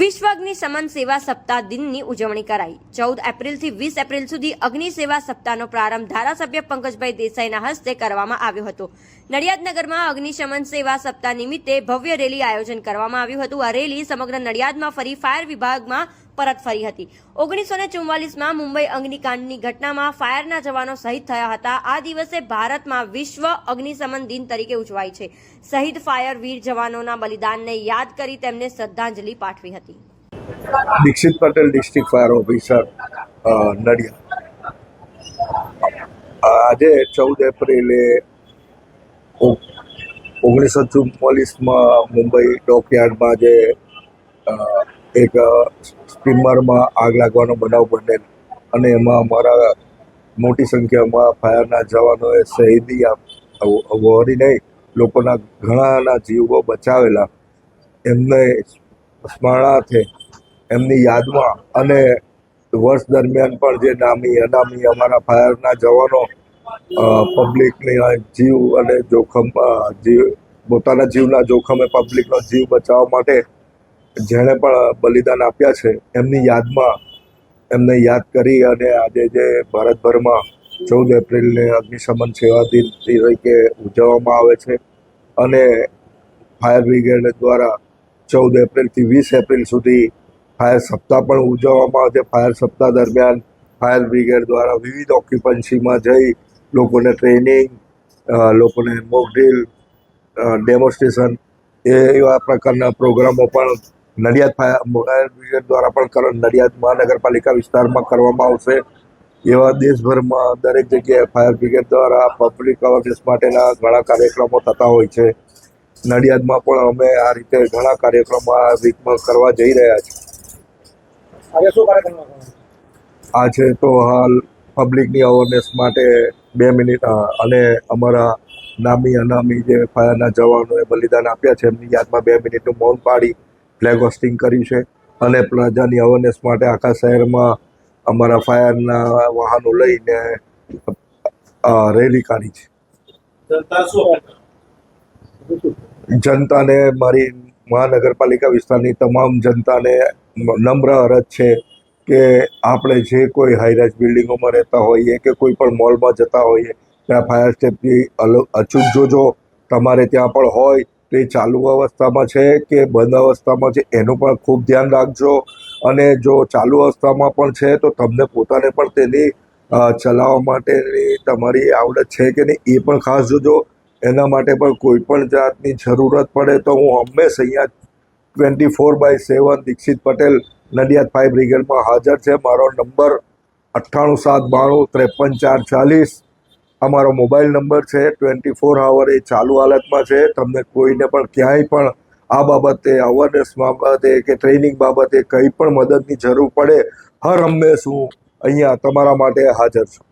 વિશ્વ અગ્નિશમન સેવા સપ્તાહ દિનની ઉજવણી કરાઈ. ચૌદ એપ્રિલથી વીસ એપ્રિલ સુધી અગ્નિ સેવા સપ્તાહનો પ્રારંભ ધારાસભ્ય પંકજભાઈ દેસાઈના હસ્તે કરવામાં આવ્યો હતો. નડિયાદનગરમાં અગ્નિશમન સેવા સપ્તાહ નિમિત્તે ભવ્ય રેલી આયોજન કરવામાં આવ્યું હતું. આ રેલી સમગ્ર નડિયાદમાં ફરી ફાયર વિભાગમાં પરત ફરી હતી. ઓગણીસો ને ચુમ્માલીસમાં મુંબઈ અગ્નિકાંડની ઘટનામાં ફાયરના જવાનો શહીદ થયા હતા. આ દિવસે ભારતમાં વિશ્વ અગ્નિશમન દિન તરીકે ઉજવાય છે. શહીદ ફાયર વીર જવાનોના બલિદાનને યાદ કરી તેમને શ્રદ્ધાંજલિ પાઠવી હતી. Dixit Patel, district fire officer Nadiad આજે ચૌદ એપ્રિલે ઓગણીસો ચુમ્માલીસમાં મુંબઈ ડોકયાર્ડમાં જે એક સ્ટીમરમાં આગ લાગવાનો બનાવ બનેલ. અને એમાં અમારા મોટી સંખ્યામાં ફાયરના જવાનોએ શહીદી નહીં લોકોના ઘણાના જીવો બચાવેલા. એમને સ્મરણાર્થે એમની યાદમાં અને વર્ષ દરમિયાન પણ જે નામી, અનામી અમારા ફાયરના જવાનો પબ્લિકની જીવ અને જોખમ જીવ, પોતાના જીવના જોખમે પબ્લિકનો જીવ બચાવવા માટે જેણે પણ બલિદાન આપ્યા છે, એમની યાદમાં એમને યાદ કરી અને આજે જે ભારતભરમાં ચૌદ એપ્રિલને અગ્નિશમન સેવા દિન તરીકે ઉજવવામાં આવે છે અને ફાયર બ્રિગેડ દ્વારા ચૌદ એપ્રિલથી વીસ એપ્રિલ સુધી ફાયર સપ્તાહ પણ ઉજવવામાં આવે છે. ફાયર સપ્તાહ દરમિયાન ફાયર બ્રિગેડ દ્વારા વિવિધ ઓક્યુપન્સીમાં જઈ લોકોને ટ્રેનિંગ લોકોને મોક ડ્રીલ ડેમોન્સ્ટ્રેશન એવા પ્રકારના પ્રોગ્રામો પણ નડિયાદ ફાયર ફાયર બ્રિગેડ દ્વારા પણ નડિયાદ મહાનગરપાલિકા વિસ્તારમાં કરવામાં આવશે. એવા દેશભરમાં દરેક જગ્યાએ ફાયર બ્રિગેડ દ્વારા પબ્લિક અવેરનેસ માટેના ઘણા કાર્યક્રમો થતા હોય છે. નડિયાદમાં પણ અમે આ રીતે ઘણા કાર્યક્રમો આ વીકમાં કરવા જઈ રહ્યા છીએ. રાખવાનો? આજે તો હાલ પબ્લિકની અવેરનેસ માટે બે મિનિટ અને અમારા નામી અનામી જે ફાયરના જવાનોએ બલિદાન આપ્યા છે એમની યાદમાં બે મિનિટનું મૌન પાડી ફ્લેગ હોસ્ટિંગ કર્યું છે અને પ્રજાની અવેરનેસ માટે આખા શહેરમાં અમારા ફાયરના વાહનો લઈને રેલી કાઢી છે? જનતાને મારી મહાનગરપાલિકા વિસ્તારની તમામ જનતાને નમ્ર અરજ છે કે આપણે જે કોઈ હાઈરાઇઝ બિલ્ડિંગોમાં રહેતા હોઈએ કે કોઈ પણ મોલમાં જતા હોઈએ ત્યાં ફાયર સ્ટેપથી અલો- અચૂક જોજો તમારે ત્યાં પણ હોય એ ચાલુ અવસ્થામાં છે કે બંધ અવસ્થામાં છે, એનું પણ ખૂબ ધ્યાન રાખજો. અને જો ચાલુ અવસ્થામાં પણ છે, તો તમને પોતાને પણ તેની ચલાવવા માટેની તમારી આવડત છે કે નહીં, એ પણ ખાસ જોજો. એના માટે પણ કોઈ પણ જાતની જરૂરત પડે તો હું હંમેશા અહીંયા twenty four by seven Dixit Patel, Nadiad fire બ્રિગેડમાં હાજર છે. મારો નંબર અઠ્ઠાણું સાત બાણું ત્રેપન ચાર ચાલીસ. અમારો મોબાઈલ નંબર છે, ટ્વેન્ટી ફોર આવર એ ચાલુ હાલતમાં છે. તમને કોઈને પણ ક્યાંય પણ આ બાબતે અવેરનેસ બાબતે કે ટ્રેનિંગ બાબતે કંઈ પણ મદદની જરૂર પડે, હર હંમેશ હું અહીંયા તમારા માટે હાજર છું.